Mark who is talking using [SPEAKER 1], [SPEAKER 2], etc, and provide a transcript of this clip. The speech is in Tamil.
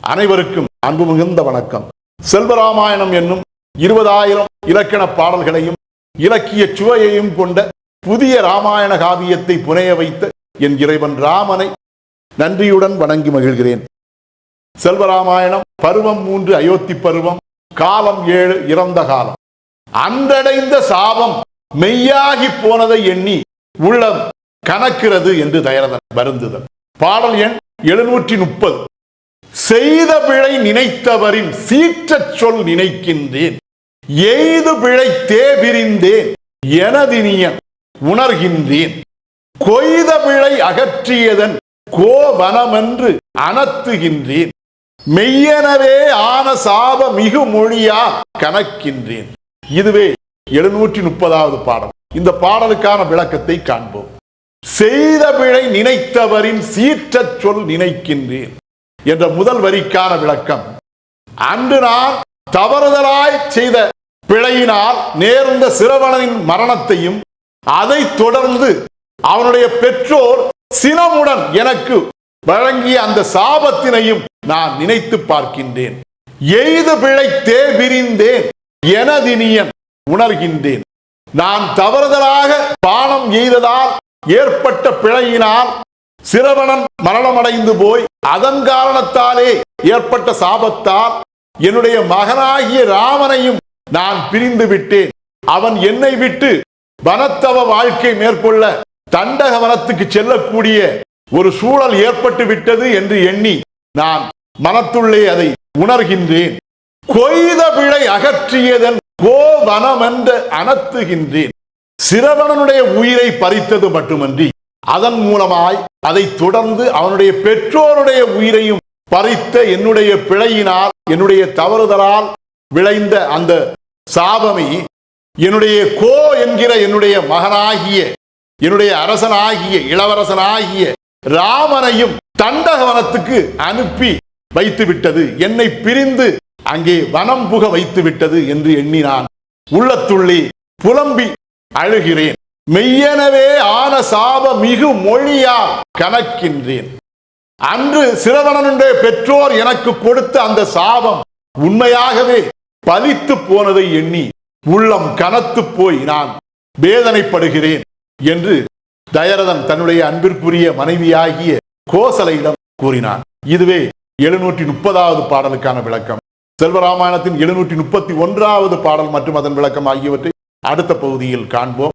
[SPEAKER 1] அனைவருக்கும் அன்பு மிகுந்த வணக்கம். செல்வராமாயணம் என்னும் இருபதாயிரம் இலக்கண பாடல்களையும் இலக்கிய சுவையையும் கொண்ட புதிய ராமாயண காவியத்தை புனைய வைத்த என் இறைவன் ராமனை நன்றியுடன் வணங்கி மகிழ்கிறேன். செல்வராமாயணம் பருவம் மூன்று அயோத்தி பருவம் காலம் ஏழு இறந்த காலம். அன்றடைந்த சாபம் மெய்யாகி போனதை எண்ணி உள்ளம் கணக்கிறது என்று தயரதன் வருந்துதல் பாடல் எண் எழுநூற்றி முப்பது. செய்த பிழை நினைத்தவரின் சீற்றச் சொல் நினைக்கின்றேன். எய்து பிழை தேபிரிந்தேன் எனதினிய உணர்கின்றேன். கொய்த பிழை அகற்றியதன் கோவனமென்று அனத்துகின்றேன். மெய்யெனவே ஆன சாப மிகு மொழியா கணக்கின்றேன். இதுவே எழுநூற்றி முப்பதாவது பாடல் இந்த பாடலுக்கான விளக்கத்தை காண்போம். செய்த பிழை நினைத்தவரின் சீற்றச் சொல் நினைக்கின்றேன். என்ற முதல் வரிக்கான விளக்கம். அன்று நான் தவறுதலாய் செய்த பிழையினால் நேர்ந்த சிறுவனின் மரணத்தையும் அதை தொடர்ந்து அவனுடைய பெற்றோர் சினமுடன் எனக்கு வழங்கிய அந்த சாபத்தினையும் நான் நினைத்து பார்க்கின்றேன். எய்து பிழை விரிந்தேன் எனதினியன் உணர்கின்றேன். நான் தவறுதலாக பானம் எய்ததால் ஏற்பட்ட பிழையினால் சிரவணன் மரணமடைந்து போய் அதன் காரணத்தாலே ஏற்பட்ட சாபத்தால் என்னுடைய மகனாகிய ராமனையும் நான் பிரிந்து விட்டேன். அவன் என்னை விட்டு வனத்தவ வாழ்க்கை மேற்கொள்ள தண்டக வனத்துக்கு செல்லக்கூடிய ஒரு சூழல் ஏற்பட்டு விட்டது என்று எண்ணி நான் மனத்துள்ளே அதை உணர்கின்றேன். கொய்த பிழை அகற்றியதன் கோவனம் என்று அனத்துகின்றேன். சிரவணனுடைய உயிரை பறித்தது மட்டுமன்றி அதன் மூலமாய் அதை தொடர்ந்து அவனுடைய பெற்றோருடைய உயிரையும் பறித்த என்னுடைய பிழையினால் என்னுடைய தவறுதலால் விளைந்த அந்த சாபமே என்னுடைய கோ என்கிற என்னுடைய மகனாகிய என்னுடைய அரசனாகிய இளவரசனாகிய ராமனையும் தண்டகவனத்துக்கு அனுப்பி வைத்து விட்டது என்னை பிரிந்து அங்கே வனம் புக வைத்து விட்டது என்று எண்ணினான். உள்ளத்துள்ளே புலம்பி அழுகிறேன். மெய்யெனவே ஆன சாப மிகு மொழியா கணக்கின்றேன். அன்று சிரவணனுடைய பெற்றோர் எனக்கு கொடுத்த அந்த சாபம் உண்மையாகவே பலித்து போனதை எண்ணி உள்ளம் கனத்து போய் நான் வேதனைப்படுகிறேன் என்று தயரதன் தன்னுடைய அன்பிற்குரிய மனைவியாகிய கோசலையிடம் கூறினான். இதுவே எழுநூற்றி முப்பதாவது பாடலுக்கான விளக்கம். செல்வராமாயணத்தின் எழுநூற்றி முப்பத்தி ஒன்றாவது பாடல் மற்றும் அதன் விளக்கம் ஆகியவற்றை அடுத்த பகுதியில் காண்போம்.